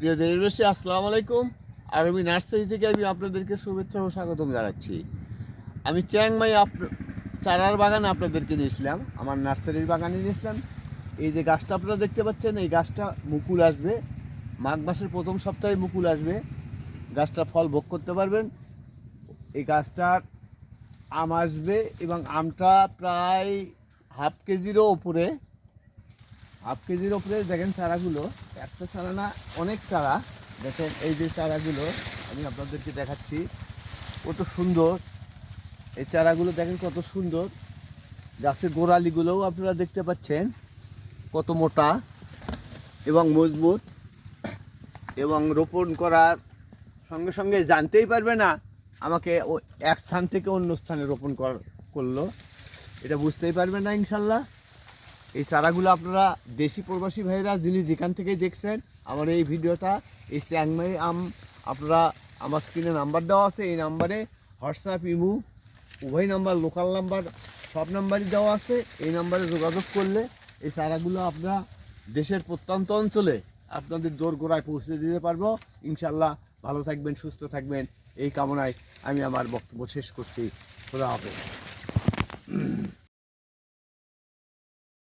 প্রিয় দেশবাসী আসসালামু আলাইকুম। আরবি নার্সারি থেকে আমি আপনাদেরকে শুভেচ্ছা ও স্বাগতম জানাচ্ছি। আমি চ্যাংমাই চারার বাগান আপনাদেরকে নিয়েছিলাম। আমার নার্সারির বাগানে নিয়েছিলাম। এই যে গাছটা আপনারা দেখতে পাচ্ছেন, এই গাছটা মুকুল আসবে। মাঘ মাসের প্রথম সপ্তাহে মুকুল আসবে। গাছটা ফল ভোগ করতে পারবেন। এই গাছটার আম আসবে এবং আমটা প্রায় হাফ কেজিরও ওপরে হাফ কেজির ওপরে দেখেন চারাগুলো। একটা চারা না অনেক চারা, দেখেন এই যে চারাগুলো আমি আপনাদেরকে দেখাচ্ছি, কত সুন্দর। এই চারাগুলো দেখেন কত সুন্দর। গাছের গোড়ালিগুলোও আপনারা দেখতে পাচ্ছেন, কত মোটা এবং মজবুত এবং রোপণ করার সঙ্গে সঙ্গে জানতেই পারবে না, আমাকে এক স্থান থেকে অন্য স্থানে রোপণ কর, করল। এটা বুঝতেই পারবে না ইনশাল্লাহ। এই চারাগুলো আপনারা দেশি প্রবাসী ভাইরা যিনি যেখান থেকে দেখছেন, আমার এই ভিডিওটা, এই চ্যাংমাই আম, আপনারা আমার স্ক্রিনে নাম্বার দেওয়া আছে, এই নাম্বারে হোয়াটসঅ্যাপ, ইমু, উভয় নাম্বার, লোকাল নাম্বার, সব নাম্বারই দেওয়া আছে, এই নাম্বারে যোগাযোগ করলে এই চারাগুলো আপনারা দেশের প্রত্যন্ত অঞ্চলে আপনাদের দোর গোড়ায় পৌঁছে দিতে পারব। ইনশাল্লাহ ভালো থাকবেন, সুস্থ থাকবেন। এই কামনায় আমি আমার বক্তব্য শেষ করছি। খোদা হাফেজ।